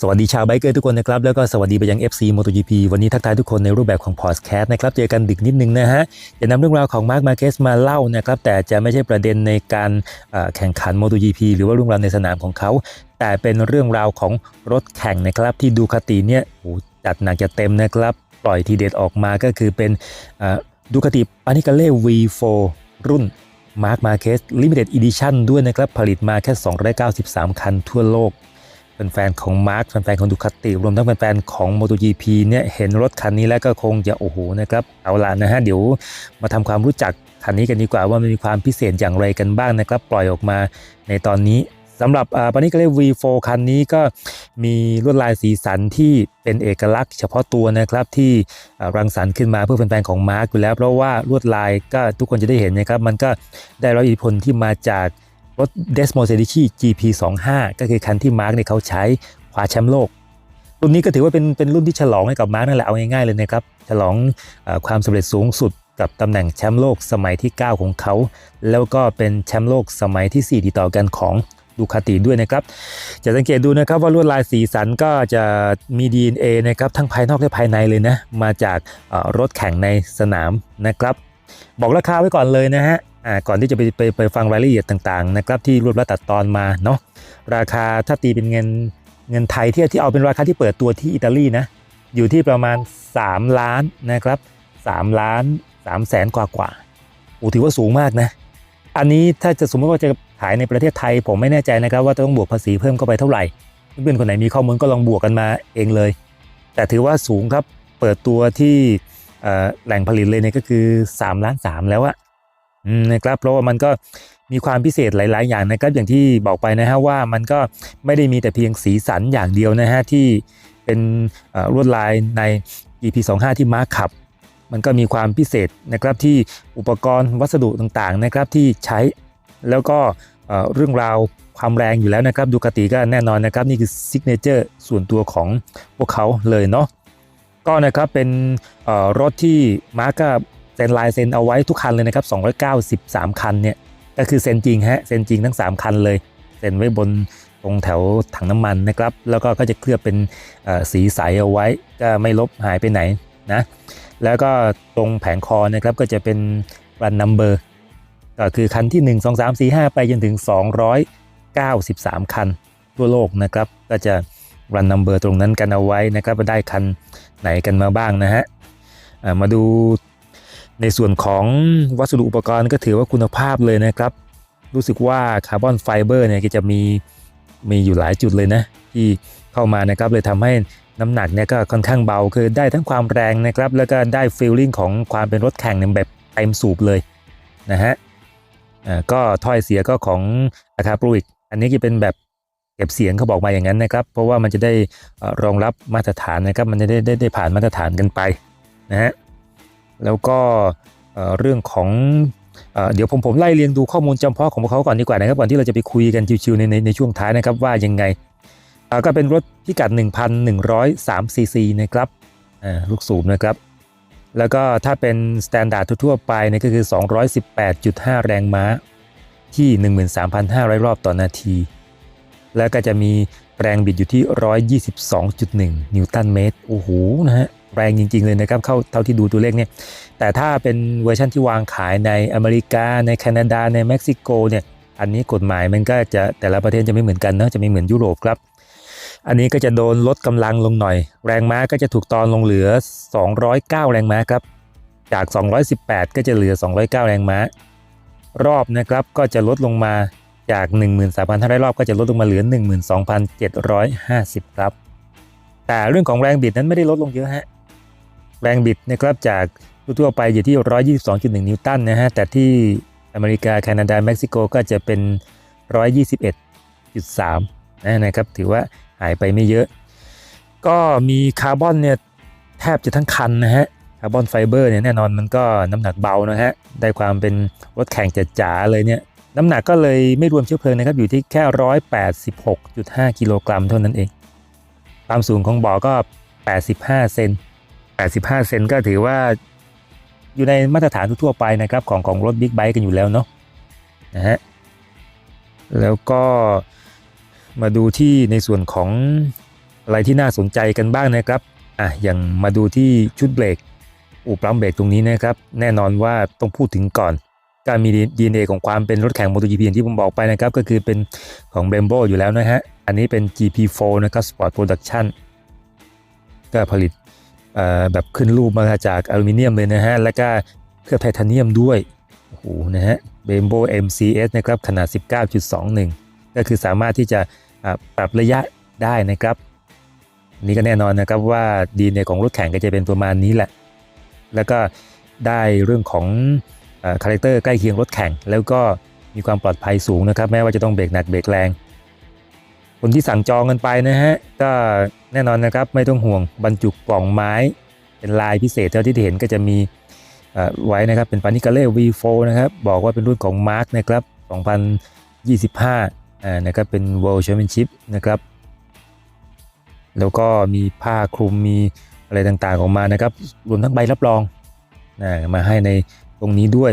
สวัสดีชาวไบเกอร์ทุกคนนะครับ แล้วก็สวัสดีไปยัง FC MotoGP วันนี้ทักทายทุกคนในรูปแบบของพอดแคสต์นะครับ เจอกันดึกนิดนึงนะฮะจะนำเรื่องราวของมาร์คมาเกสมาเล่านะครับ แต่จะไม่ใช่ประเด็นในการแข่งขัน MotoGP หรือว่าเรื่องราวในสนามของเขา แต่เป็นเรื่องราวของรถแข่งนะครับ ที่ดูคาติเนี่ยโอ้จัดหนักจะเต็มนะครับ ปล่อยทีเด็ดออกมาก็คือเป็นดูคาติปานิกาเล่ V4 รุ่น Mark Marquez Limited Edition ด้วยนะครับ ผลิตมาแค่ 293 คันทั่วโลก แฟนๆของมาร์คแฟนๆของดูคาติรวมทั้งแฟนๆของ MotoGP เนี่ยเห็นรถคันนี้แล้วก็คงจะโอ้โหนะครับเอาล่ะนะฮะเดี๋ยวมาทำความรู้จักคันนี้กันดีกว่าว่ามันมีความพิเศษอย่างไรกันบ้างนะครับ ปล่อยออกมาในตอนนี้สำหรับปานิกาเล V4 คันนี้ก็มีลวดลายสีสันที่เป็นเอกลักษณ์เฉพาะตัวนะครับที่รังสรรค์ขึ้นมาเพื่อแฟนๆของมาร์คอยู่แล้ว เพราะว่าลวดลายก็ทุกคนจะได้เห็นนะครับมันก็ได้รับอิทธิพลที่มาจาก รถ Desmo c e d i c i GP25 ก็คือคันที่มาร์กเนี่ยเขาใช้คว้าแชมป์โลก รุ่นนี้ก็ถือว่าเป็นเป็นรุ่นที่ฉลองให้กับมาร์กนั่นแหละเอาง่ายๆเลยนะครับ ฉลองอความสำเร็จสูงสุดกับตำแหน่งแชมป์โลกสมัยที่ 9 ของเขา แล้วก็เป็นแชมป์โลกสมัยที่ 4 ติดต่อกันของดูคาติด้วยนะครับ จะสังเกตดูนะครับว่าลวดลายสีสันก็จะมี DNA นะครับทั้งภายนอกและภายในเลยนะ มาจากรถแข่งในสนามนะครับ บอกราคาไว้ก่อนเลยนะฮะ อ่าก่อนที่จะไปไปไปฟังรายละเอียดต่างๆนะครับที่รวบรัดตัดตอนมาเนาะราคาถ้าตีเป็นเงินเงินไทยที่ที่เอาเป็นราคาที่เปิดตัวที่อิตาลีนะอยู่ที่ประมาณ 3 ล้านนะครับ3ล้าน3แสนกว่ากว่าโอ้ถือว่าสูงมากนะ อันนี้ถ้าจะสมมติว่าจะขายในประเทศไทย ผมไม่แน่ใจนะครับว่าต้องบวกภาษีเพิ่มเข้าไปเท่าไหร่เพื่อนๆคนไหนมีข้อมูลก็ลองบวกกันมาเองเลย แต่ถือว่าสูงครับเปิดตัวที่แหล่งผลิตเลยเนี่ยก็คือ 3 ล้าน 3 แล้วอะ นะครับเพราะว่ามันก็มีความพิเศษหลาย ๆ อย่างนะครับอย่างที่บอกไปนะฮะว่ามันก็ไม่ได้มีแต่เพียงสีสันอย่างเดียวนะฮะที่เป็นลวดลายใน EP25 ที่มาร์คขับ มันก็มีความพิเศษนะครับที่อุปกรณ์วัสดุต่างๆนะครับที่ใช้แล้วก็เรื่องราวความแรงอยู่แล้วนะครับดูคติก็แน่นอนนะครับนี่คือซิกเนเจอร์ส่วนตัวของพวกเขาเลยเนาะก็นะครับเป็นรถที่มาร์ก ซ็นลายเซ็นเอาไว้ทุกคันเลยนะครับ 293 คันเนี่ยก็คือเซ็นจริงฮะเซ็นจริงทั้ง 3 คันเลยเซ็นไว้บนตรงแถวถังน้ำมันนะครับ แล้วก็ก็จะเคลือบเป็นสีใสเอาไว้ ก็ไม่ลบหายไปไหนนะแล้วก็ตรงแผงคอนะครับก็จะเป็นรันนัมเบอร์ก็คือคันที่ 1 2 3 4 5 ไปจนถึง 293 คันทั่วโลกนะครับ ก็จะรันนัมเบอร์ตรงนั้นกันเอาไว้นะครับว่าได้คันไหนกันมาบ้างนะฮะมาดู ในส่วนของวัสดุอุปกรณ์ก็ถือว่าคุณภาพเลยนะครับ รู้สึกว่าคาร์บอนไฟเบอร์เนี่ยก็จะมีมีอยู่หลายจุดเลยนะที่เข้ามานะครับเลยทำให้น้ำหนักเนี่ยก็ค่อนข้างเบาคือได้ทั้งความแรงนะครับ แล้วก็ได้ฟีลลิ่งของความเป็นรถแข่งในแบบเต็มสูบเลยนะฮะก็ถ้อยเสียก็ของอาคาปลูกอันนี้จะเป็นแบบเก็บเสียงเขาบอกมาอย่างนั้นนะครับ เพราะว่ามันจะได้รองรับมาตรฐานนะครับ มันจะได้ได้ได้ผ่านมาตรฐานกันไปนะฮะ แล้วก็เรื่องของเดี๋ยวผมผมไล่เรียงดูข้อมูลจำเพาะของพวกเขาก่อนดีกว่านะครับก่อนที่เราจะไปคุยกันชิวๆในในในช่วงท้ายนะครับว่ายังไงก็เป็นรถพิกัด 1,103ซีซีนะครับลูกสูบนะครับ แล้วก็ถ้าเป็นสแตนดาร์ดทั่วไปเนี่ยก็คือ 218.5 แรงม้าที่ 13,500 รอบต่อนาที แล้วก็จะมีแรงบิดอยู่ที่ 122.1 นิวตันเมตร โอ้โห นะฮะ แรงจริง ๆ เลยนะครับเข้าเท่าที่ดูตัวเลขเนี่ยแต่ถ้าเป็นเวอร์ชันที่วางขายในอเมริกา ในแคนาดาในเม็กซิโกเนี่ยอันนี้กฎหมายมันก็จะแต่ละประเทศจะไม่เหมือนกันเนาะจะไม่เหมือนยุโรปครับ อันนี้ก็จะโดนลดกำลังลงหน่อย แรงม้าก็จะถูกตอนลงเหลือ 209 แรงม้าครับจาก 218 ก็จะเหลือ 209 แรงม้า รอบนะครับก็จะลดลงมาจาก 13,500 รอบก็จะลดลงมาเหลือ 12,750 ครับ แต่เรื่องของแรงบิดนั้นไม่ได้ลดลงเยอะฮะ แรงบิดนะครับจากทั่วไปอยู่ที่ 122.1 นิวตันนะฮะ แต่ที่อเมริกา แคนาดา เม็กซิโกก็จะเป็น 121.3นะครับ ถือว่าหายไปไม่เยอะ ก็มีคาร์บอนเนี่ยแทบจะทั้งคันนะฮะ คาร์บอนไฟเบอร์เนี่ยแน่นอนมันก็น้ำหนักเบานะฮะ ได้ความเป็นรถแข่งจ๋าๆเลยเนี่ย น้ำหนักก็เลยไม่รวมเชื้อเพลิงนะครับ อยู่ที่แค่ 186.5 กิโลกรัมเท่านั้นเอง ความสูงของบ่อก็ 85 เซน 85 เซนก็ถือว่าอยู่ในมาตรฐานทั่วไปนะครับของของรถบิ๊กไบค์กันอยู่แล้วเนาะนะฮะแล้วก็มาดูที่ในส่วนของอะไรที่น่าสนใจกันบ้างนะครับอะอย่างมาดูที่ชุดเบรกอู่ปั๊มเบรกตรงนี้นะครับ แน่นอนว่าต้องพูดถึงก่อนการมี DNA ของความเป็นรถแข่ง MotoGP อย่างที่ผมบอกไปนะครับ ก็คือเป็นของ Brembo อยู่แล้วนะฮะ อันนี้เป็น GP4 นะครับ Sport Production ก็ผลิต แบบขึ้นรูปมาจากอลูมิเนียมเลยนะฮะ แล้วก็เคลือบไทเทเนียมด้วย โอ้โห นะฮะ Brembo MCS นะครับ ขนาด 19.21 ก็คือสามารถที่จะปรับระยะได้นะครับ นี่ก็แน่นอนนะครับว่าดีในของรถแข่งก็จะเป็นประมาณนี้แหละ แล้วก็ได้เรื่องของคาแรคเตอร์ใกล้เคียงรถแข่ง แล้วก็มีความปลอดภัยสูงนะครับ แม้ว่าจะต้องเบรกหนักเบรกแรง คนที่สั่งจองกันไปนะฮะก็แน่นอนนะครับไม่ต้องห่วงบรรจุกล่องไม้เป็นลายพิเศษเท่าที่เห็นก็จะมีไว้นะครับเป็นปานิกาเล่ V4 นะครับบอกว่าเป็นรุ่นของ Mark นะครับ2025อ่านะครับเป็น World Championship นะครับแล้วก็มีผ้าคลุมมีอะไรต่างๆออกมานะครับรวมทั้งใบรับรองนะมาให้ในตรงนี้ด้วย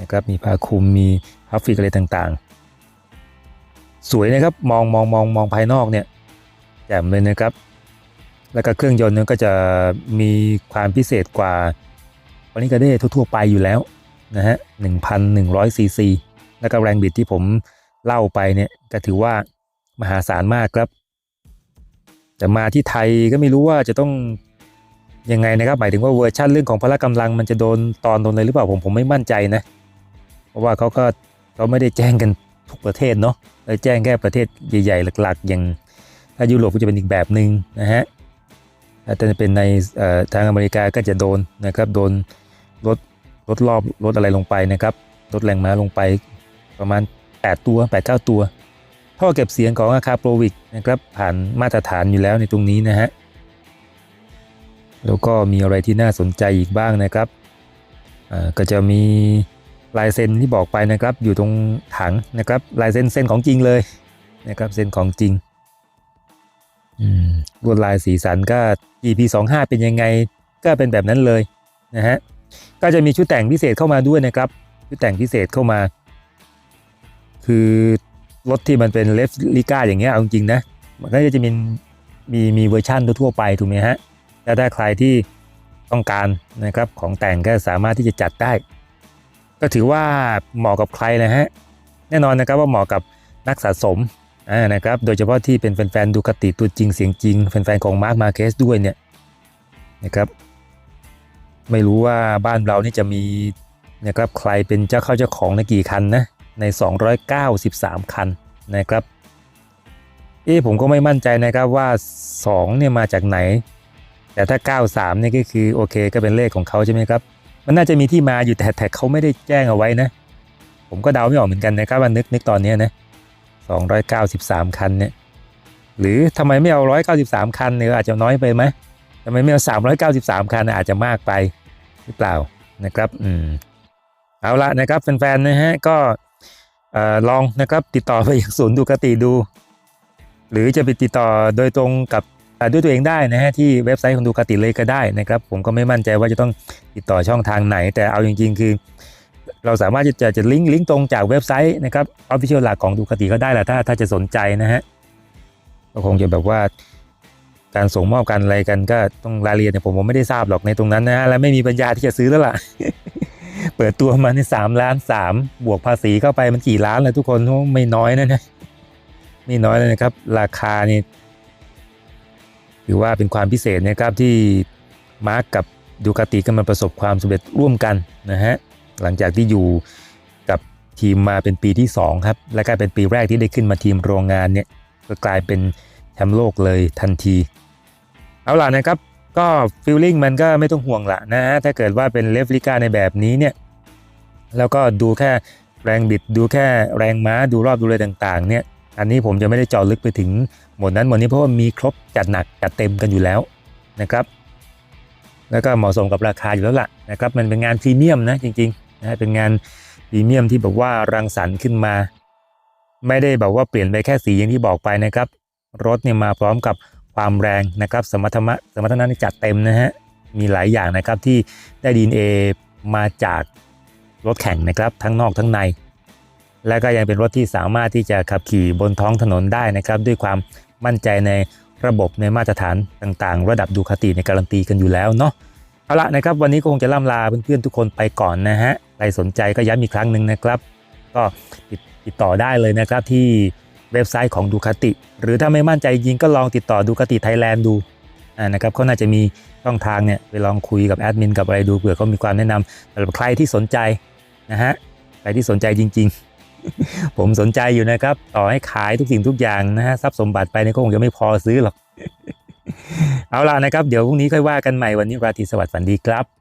นะครับมีผ้าคลุมมีพัฟฟิกอะไรต่างๆ สวยนะครับมองมองมองมองภายนอกเนี่ยแจ่มเลยนะครับ แล้วก็เครื่องยนต์เนี่ยก็จะมีความพิเศษกว่าปานิกาเด้ทั่วๆไปอยู่แล้วนะฮะ1,100ซีซีแล้วก็แรงบิดที่ผมเล่าไปเนี่ยก็ถือว่ามหาศาลมากครับ แต่มาที่ไทยก็ไม่รู้ว่าจะต้องยังไงนะครับ หมายถึงว่าเวอร์ชันเรื่องของพละกำลังมันจะโดนตอนโดนเลยหรือเปล่าผมผมไม่มั่นใจนะ เพราะว่าเขาก็เขาไม่ได้แจ้งกันทุกประเทศเนาะ แจ้งแค่ประเทศใหญ่ ๆ หลัก ๆ อย่างถ้ายุโรปก็จะเป็นอีกแบบหนึ่งนะฮะถ้าจะเป็นในทางอเมริกาก็จะโดนนะครับโดนลดลดรอบลดอะไรลงไปนะครับลดแรงม้าลงไปประมาณ 8 ตัว 8-9 ตัว ท่อเก็บเสียงของอาคาโปรวิกนะครับผ่านมาตรฐานอยู่แล้วในตรงนี้นะฮะแล้วก็มีอะไรที่น่าสนใจอีกบ้างนะครับก็จะมี ลายเซ็นที่บอกไปนะครับอยู่ตรงถังนะครับลายเซ็นเซ็นของจริงเลยนะครับเซ็นของจริงอืมลวดลายสีสันก็ EP 2 5เป็นยังไงก็เป็นแบบนั้นเลยนะฮะก็จะมีชุดแต่งพิเศษเข้ามาด้วยนะครับ ชุดแต่งพิเศษเข้ามา คือรถที่มันเป็นเลฟลิก้าอย่างเงี้ยเอาจริงนะมันก็จะมีมีมีเวอร์ชันทั่วไปถูกไหมฮะแล้วถ้าใครที่ต้องการนะครับของแต่งก็สามารถที่จะจัดได้ ก็ถือว่าเหมาะกับใครนะฮะแน่นอนนะครับว่าเหมาะกับนักสะสมนะครับโดยเฉพาะที่เป็นแฟนๆดูคติตัวจริงเสียงจริงแฟนๆของมาร์คมาเคสด้วยเนี่ยนะครับไม่รู้ว่าบ้านเรานี่จะมีนะครับใครเป็นเจ้าเข้าเจ้าของในกี่คันนะใน 293 คันนะครับเอ๊ผมก็ไม่มั่นใจนะครับว่า 2 เนี่ยมาจากไหน แต่ถ้า 93 นี่ก็คือโอเคก็เป็นเลขของเขาใช่ไหมครับ มันน่าจะมีที่มาอยู่แต่แต่เขาไม่ได้แจ้งเอาไว้นะ ผมก็เดาไม่ออกเหมือนกันนะครับว่านึกนึกตอนนี้ยนะ293 คันเนี่ยหรือทำไมไม่เอา 193 คันเนี่ยอาจจะน้อยไปไหมทำไมไม่เอา 393 คันอาจจะมากไปหรือเปล่านะครับอืมเอาละนะครับแฟนๆนะฮะก็ลองนะครับติดต่อไปยังศูนย์ดูกติดู หรือจะไปติดต่อโดยตรงกับ ด้วยตัวเองได้นะฮะที่เว็บไซต์ของดูกติเลยก็ได้นะครับผมก็ไม่มั่นใจว่าจะต้องติดต่อช่องทางไหน แต่เอาจริง ๆ คือ เราสามารถจะจะจะลิงก์ลิงก์ตรงจากเว็บไซต์นะครับออฟฟิเชียลหลักของดูกติก็ได้แหละถ้าถ้าจะสนใจนะฮะก็คงจะแบบว่าการส่งมอบกันอะไรกันก็ต้องรายละเอียดเนี่ยผมผมไม่ได้ทราบหรอกในตรงนั้นนะฮะและไม่มีปัญญาที่จะซื้อแล้วล่ะ เปิดตัวมาในสามล้านสามบวกภาษีเข้าไปมันกี่ล้านเลยทุกคนไม่น้อยนะเนี่ยไม่น้อยเลยนะครับ ราคานี่ ถือว่าเป็นความพิเศษนะครับที่มาร์กกับดูคาติก็มาประสบความสำเร็จร่วมกันนะฮะหลังจากที่อยู่กับทีมมาเป็นปีที่ 2 ครับ และก็เป็นปีแรกที่ได้ขึ้นมาทีมโรงงานเนี่ยก็กลายเป็นแชมป์โลกเลยทันที เอาล่ะนะครับก็ฟิลลิ่งมันก็ไม่ต้องห่วงละนะฮะถ้าเกิดว่าเป็นเลฟลิก้าในแบบนี้เนี่ยแล้วก็ดูแค่แรงบิดดูแค่แรงม้าดูรอบดูเลยต่างๆเนี่ยอันนี้ผมจะไม่ได้เจาะลึกไปถึง หมดนั้นหมดนี้เพราะว่ามีครบจัดหนักจัดเต็มกันอยู่แล้วนะครับ แล้วก็เหมาะสมกับราคาอยู่แล้วล่ะนะครับมันเป็นงานพรีเมียมนะจริงๆนะเป็นงานพรีเมียมที่แบบว่ารังสรรค์ขึ้นมา ไม่ได้แบบว่าเปลี่ยนไปแค่สีอย่างที่บอกไปนะครับ รถเนี่ยมาพร้อมกับความแรงนะครับ สมรรถนะสมรรถนะนี่จัดเต็มนะฮะมีหลายอย่างนะครับที่ได้ดีเอมาจากรถแข่งนะครับทั้งนอกทั้งใน และก็ยังเป็นรถที่สามารถที่จะขับขี่บนท้องถนนได้นะครับ ด้วยความ มั่นใจในระบบในมาตรฐานต่างๆ ระดับดูคาติในการันตีกันอยู่แล้วเนาะเอาละนะครับวันนี้ก็คงจะล่ำลาเพื่อนๆทุกคนไปก่อนนะฮะใครสนใจก็ย้ำอีกครั้งหนึ่งนะครับ ก็ติดติดต่อได้เลยนะครับที่เว็บไซต์ของดูคาติ หรือถ้าไม่มั่นใจจริงก็ลองติดต่อดูคาติไทยแลนด์ดูนะครับเขาน่าจะมีช่องทางเนี่ยไปลองคุยกับแอดมินกับอะไรดูเผื่อเขามีความแนะนำสำหรับใครที่สนใจนะฮะใครที่สนใจจริง ๆ ผมสนใจอยู่นะครับ ต่อให้ขายทุกสิ่งทุกอย่างนะฮะทรัพย์สมบัติไปนี่ก็คงจะไม่พอซื้อหรอก เอาล่ะนะครับ เดี๋ยวพรุ่งนี้ค่อยว่ากันใหม่วันนี้ราตรีสวัสดิ์ฝันดีครับ